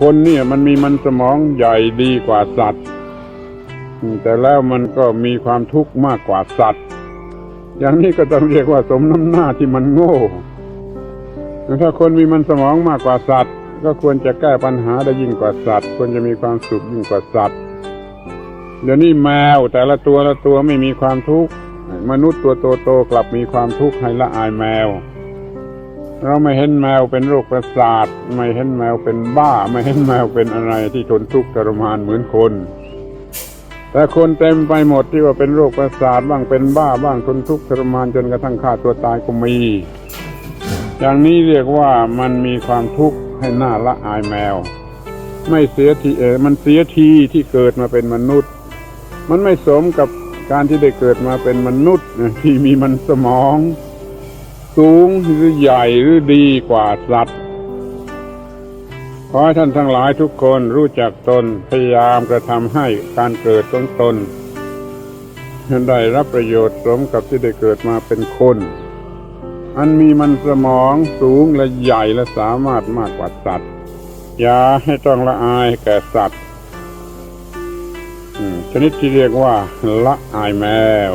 คนเนี่ยมันมีมันสมองใหญ่ดีกว่าสัตว์ แต่แล้วมันก็มีความทุกข์มากกว่าสัตว์ อย่างนี้ก็ต้องเรียกว่าสมน้ำหน้าที่มันโง่ถ้าคนมีมันสมองมากกว่าสัตว์ ก็ควรจะแก้ปัญหาได้ยิ่งกว่าสัตว์ ควรจะมีความสุขยิ่งกว่าสัตว์เดี๋ยวนี้แมวแต่ละตัวละตัวไม่มีความทุกข์มนุษย์ตัวโตๆกลับมีความทุกข์ให้ละอายแมว เราไม่เห็นแมวเป็นโรคประสาท ไม่เห็นแมวเป็นบ้า ไม่เห็นแมวเป็นอะไรที่ทนทุกข์ทรมานเหมือนคน แต่คนเต็มไปหมดที่ว่าเป็นโรคประสาทบ้างเป็นบ้าบ้างทนทุกข์ทรมานจนกระทั่งฆ่าตัวตายก็มี อย่างนี้เรียกว่ามันมีความทุกข์ให้หน้าละอายแมว ไม่เสียทีเออมันเสียทีที่เกิดมาเป็นมนุษย์ มันไม่สมกับการที่ได้เกิดมาเป็นมนุษย์ที่มีมันสมอง สูงหรือใหญ่หรือดีกว่าสัตว์ขอให้ท่านทั้งหลายทุกคนรู้จักตนพยายามกระทำให้การเกิดของตนได้รับประโยชน์สมกับที่ได้เกิดมาเป็นคน อันมีมันสมองสูงและใหญ่และสามารถมากกว่าสัตว์ อย่าให้ต้องละอายแก่สัตว์ชนิดที่เรียกว่าละอายแมว